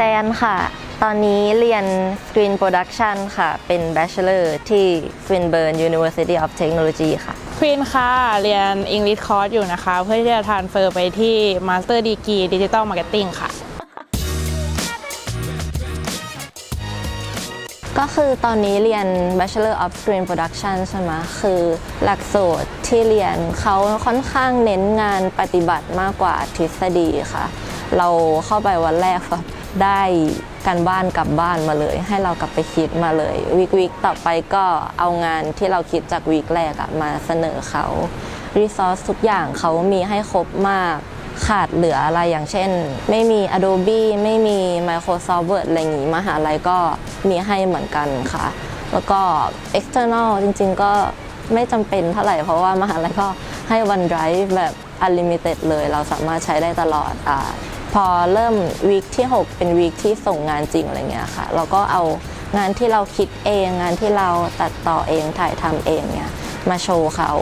แจนค่ะ ตอนนี้เรียน Screen Production ค่ะ เป็น Bachelor ที่ Swinburne University of Technology ค่ะควีนค่ะ เรียน English Course อยู่นะคะ เพื่อที่จะทานเฟอร์ไปที่ Master Degree Digital Marketing ค่ะ ก็คือตอนนี้เรียน Bachelor of Screen Production ใช่ไหมคือหลักสูตรที่เรียนเขาค่อนข้างเน้นงานปฏิบัติมากกว่าทฤษฎีค่ะ เราเข้าไปวันแรกแบบ ได้การบ้านกลับบ้านมาเลย ให้เรากลับไปคิดมาเลยวีควีคต่อไปก็เอางานที่เราคิดจากวีคแรกมาเสนอเขารีซอสทุกอย่างเขามีให้ครบมากขาดเหลืออะไรอย่างเช่น ไม่มี Adobe ไม่มี Microsoft Word อะไรอย่างนี้มหาลัยก็มีให้เหมือนกันค่ะ แล้วก็ external จริงๆก็ไม่จำเป็นเท่าไหร่ เพราะว่ามหาลัยก็ให้ OneDrive แบบ unlimited เลย เราสามารถใช้ได้ตลอดอ่า อเริ่มวีคที่ 6 เป็นวีคที่ส่งงานจริงอะไรเงี้ยค่ะ เราก็เอางานที่เราคิดเอง งานที่เราตัดต่อเองถ่ายทำเองเนี่ยมาโชว์เขา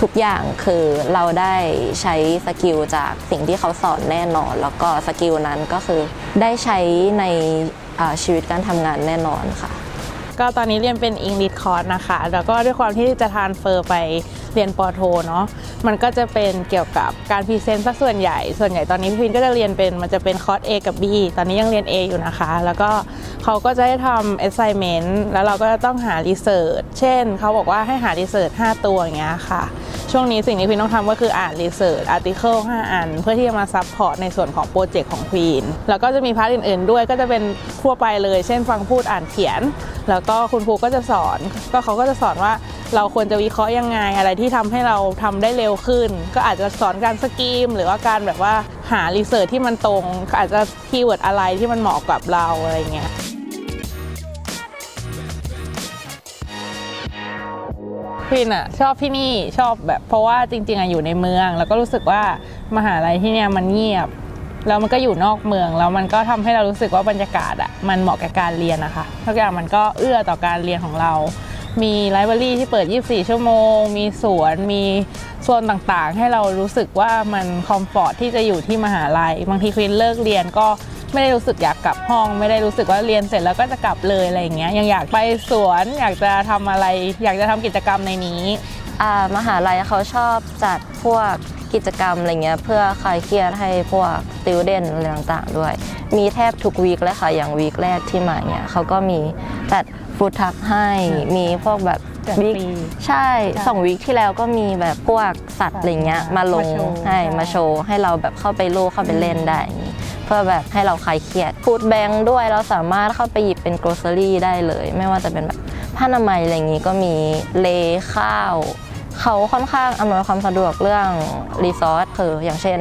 ทุกอย่างคือเราได้ใช้สกิลจากสิ่งที่เขาสอนแน่นอน แล้วก็สกิลนั้นก็คือได้ใช้ในชีวิตการทำงานแน่นอนค่ะ ก็ตอนนี้เรียนเป็น English Course นะคะ แล้วก็ด้วยความที่จะทานเฟอร์ไปเรียนปอโทเนาะ มันก็จะเป็นเกี่ยวกับการพรีเซนต์ซะส่วนใหญ่ ส่วนใหญ่ตอนนี้พี่พินก็จะเรียนเป็นมันจะเป็นคอร์ส A กับ B ตอนนี้ยังเรียน A อยู่นะคะ แล้วก็เขาก็จะให้ทำ assignment แล้วเราก็จะต้องหา research เช่น เขาบอกว่าให้หา research 5 ตัวอย่างเงี้ยค่ะ ช่วงนี้สิ่งที่พินต้องทำก็คืออ่าน research article 5 อัน เพื่อที่จะมา support ในส่วนของโปรเจกต์ของควีนแล้วก็จะมีพาร์ทอื่น ๆ ด้วยก็จะเป็นทั่วไปเลย เช่นฟังพูดอ่านเขียน แล้วก็คุณครูก็จะสอน ก็เขาก็จะสอนว่าเราควรจะวิเคราะห์ยังไง อะไรที่ทำให้เราทำได้เร็วขึ้น ก็อาจจะสอนการสกีม หรือว่าการแบบว่าหารีเสิร์ชที่มันตรง อาจจะคีย์เวิร์ดอะไรที่มันเหมาะกับเราอะไรเงี้ยพินอะชอบที่นี่ชอบแบบเพราะว่าจริง ๆอะอยู่ในเมือง แล้วก็รู้สึกว่ามหาลัยที่เนี่ยมันเงียบ แล้วมันก็อยู่นอกเมืองแล้วมันก็ทำให้เรารู้สึกว่าบรรยากาศอะมันเหมาะกับการเรียนนะคะทุกอย่างมันก็เอื้อต่อการเรียนของเรา มีไลบรารีที่เปิด 24 ชั่วโมง มีสวน มีโซนต่างๆ ให้เรารู้สึกว่ามันคอมฟอร์ทที่จะอยู่ที่มหาลัย บางทีควินเลิกเรียนก็ไม่ได้รู้สึกอยากกลับห้อง ไม่ได้รู้สึกว่าเรียนเสร็จแล้วก็จะกลับเลยอะไรอย่างเงี้ยยังอยากไปสวนอยากจะทำอะไร อยากจะทำกิจกรรมในนี้มหาลัยเขาชอบจัดพวก กิจกรรมอะไรเงี้ยเพื่อคลายเครียดให้พวกสติวเดนอะไรต่างๆด้วย มีแทบทุกวีคเลยค่ะอย่างวีคแรกที่มาเนี่ยเขาก็มีจัดฟูดทักให้มีพวกแบบจัดวีคฟรีใช่สองวีคที่แล้วก็มีแบบพวกสัตว์อะไรเงี้ยมาลงมาโชว์ให้มาโชว์ให้เราแบบเข้าไปลูเข้าไปเล่นได้อย่างงี้เพื่อแบบให้เราคลายเครียดฟูดแบงค์ด้วยเราสามารถเข้าไปหยิบเป็น g ก o เ e อรี่ได้เลย ไม่ว่าจะเป็นแบบผ้าอนามัยอะไรอย่างงี้ก็มีเลข้าว เขาค่อนข้างอำนวยความสะดวกเรื่องรีซอสคืออย่างเช่น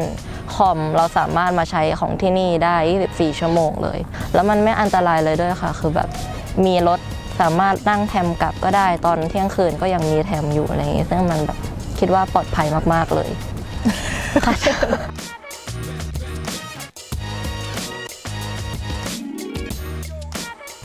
คอมเราสามารถมาใช้ของที่นี่ได้ 24 ชั่วโมงเลย แล้วมันไม่อันตรายเลยด้วยค่ะ คือแบบมีรถสามารถนั่งแทมกลับก็ได้ตอนเที่ยงคืนก็ยังมีแทมอยู่อะไรอย่างงี้ซึ่งมันแบบคิดว่าปลอดภัยมาก ๆ เลย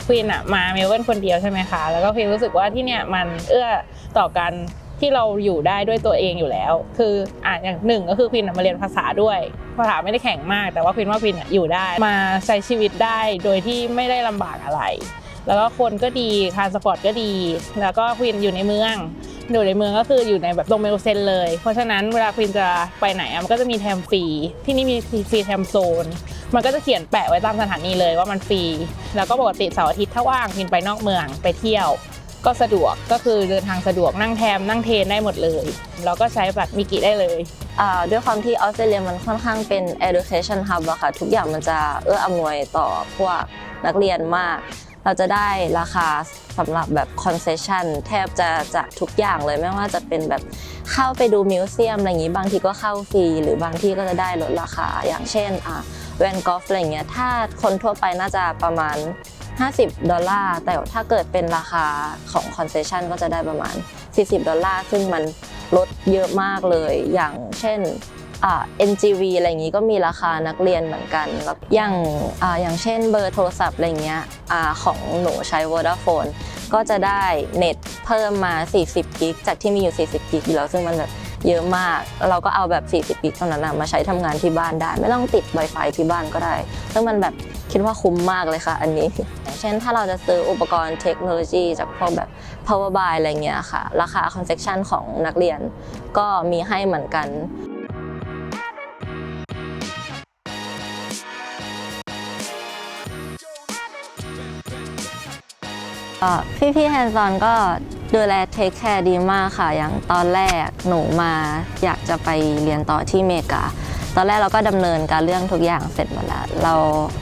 ควีนอะมาเมลเบิร์นคนเดียวใช่ไหมคะ แล้วก็ควีนรู้สึกว่าที่เนี่ยมันเอื้อต่อการ ที่เราอยู่ได้ด้วยตัวเองอยู่แล้ว คืออะอย่างหนึ่งก็คือควีนมาเรียนภาษาด้วย ภาษาไม่ได้แข็งมาก แต่ว่าควีนว่าควีนอยู่ได้ มาใช้ชีวิตได้โดยที่ไม่ได้ลำบากอะไร แล้วก็คนก็ดีทานสปอร์ตก็ดี แล้วก็ควีนอยู่ในเมืองอยู่ในเมืองก็คืออยู่ในแบบตรงเมลเซนเลย เพราะฉะนั้นเวลาควีนจะไปไหนอะมันก็จะมีแทมฟรี ที่นี่มีฟรีแทมโซน มันก็จะเขียนแปะไว้ตามสถานีเลยว่ามันฟรี แล้วก็ปกติเสาร์อาทิตย์ถ้าว่างควีนไปนอกเมืองไปเที่ยว ก็สะดวกก็คือเดินทางสะดวกนั่งแทมนั่งเทนได้หมดเลย แล้วก็ใช้บัตรมิกิได้เลยด้วยความที่ออสเตรเลียมันค่อนข้างเป็น education hub อะค่ะ ทุกอย่างมันจะเอื้ออำนวยต่อพวกนักเรียนมาก เราจะได้ราคาสำหรับแบบ concession แทบจะจะทุกอย่างเลยไม่ว่าจะเป็นแบบเข้าไปดูมิวเซียมอะไรอย่างนี้ บางทีก็เข้าฟรี หรือบางที่ก็จะได้ลดราคาอย่างเช่นอ่าแวนกอฟอะไรเงี้ยถ้าคนทั่วไปน่าจะประมาณ 50 ดอลลาร์ แต่ถ้าเกิดเป็นราคาของ concession ก็จะได้ประมาณ 40 ดอลลาร์ ซึ่งมันลดเยอะมากเลย อย่างเช่นอ่า NGV อะไรอย่างงี้ก็มีราคานักเรียนเหมือนกันแล้วอย่างอ่าอย่างเช่นเบอร์โทรศัพท์อะไรเงี้ยอ่าของหนูใช้ Vodafone ก็จะได้เน็ตเพิ่มมา 40 กิก จากที่มีอยู่ 40 กิกอยู่แล้ว ซึ่งมันแบบเยอะมาก เราก็เอาแบบ 40 กิกตรงนั้นมาใช้ทำงานที่บ้านได้ ไม่ต้องติด Wi-Fi ที่บ้านก็ได้ ซึ่งมันแบบ คิดว่าคุ้มมากเลยค่ะ อันนี้ เช่นถ้าเราจะซื้ออุปกรณ์เทคโนโลยี จากพวกแบบ power buy อะไรเงี้ยค่ะ ราคา concession ของนักเรียนก็มีให้เหมือนกันก็พี่แฮนซอนก็ดูแลเทคแคร์ดีมากค่ะ อย่างตอนแรกหนูมาอยากจะไปเรียนต่อที่เมกา ตอนแรกเราก็ดำเนินการเรื่องทุกอย่างเสร็จหมดแล้วเรา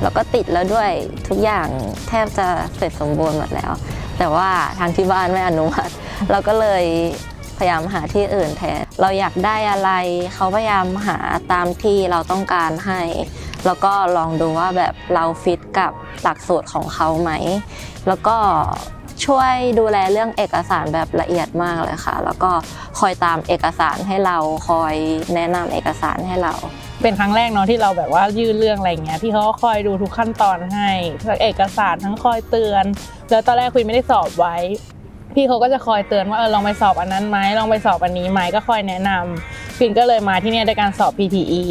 เราก็ติดแล้วด้วยทุกอย่างแทบจะเสร็จสมบูรณ์หมดแล้ว แต่ว่าทางที่บ้านไม่อนุมัติ เราก็เลยพยายามหาที่อื่นแทน เราอยากได้อะไรเขาพยายามหาตามที่เราต้องการให้ แล้วก็ลองดูว่าแบบเราฟิตกับหลักสูตรของเขาไหม แล้วก็ ช่วยดูแลเรื่องเอกสารแบบละเอียดมากเลยค่ะ แล้วก็คอยตามเอกสารให้เราคอยแนะนำเอกสารให้เรา เป็นครั้งแรกเนาะที่เราแบบว่ายื่นเรื่องอะไรเงี้ยพี่เขาก็คอยดูทุกขั้นตอนให้ทั้งเอกสารทั้งคอยเตือน แล้วตอนแรกคุยไม่ได้สอบไว้ พี่เขาก็จะคอยเตือนว่าเออลองไปสอบอันนั้นไหมลองไปสอบอันนี้ไหมก็คอยแนะนำฟินก็เลยมาที่นี่ในการสอบ PTE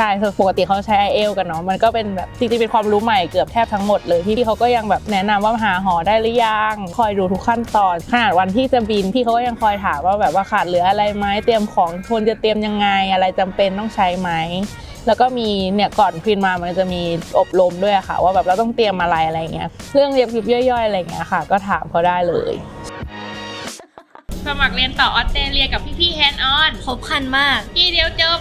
ใช่ปกติเขาใช้ i อเอลกันเนาะมันก็เป็นแบบจริงๆเป็นความรู้ใหม่เกือบแทบทั้งหมดเลยที่พี่เขาก็ยังแบบแนะนำว่าหาหอได้หรือยังคอยดูทุกขั้นตอน ขนาดวันที่จะบินพี่เขาก็ยังคอยถามว่าแบบว่าขาดเหลืออะไรไหมเตรียมของควรจะเตรียมยังไง อะไรจำเป็นต้องใช้ไหมแล้วก็มีเนี่ยก่อนควินมามันจะมีอบรมด้วยอะค่ะ ว่าแบบเราต้องเตรียมอะไรอะไรเงี้ยเรื่องเรียบคลิปย่อยๆอะไรเงี้ยค่ะ ก็ถามเขาได้เลยสมัครเรียนต่อออสเตรเลียกับพี่ๆแฮนด์ออนครบคันมากที่เดียวจบ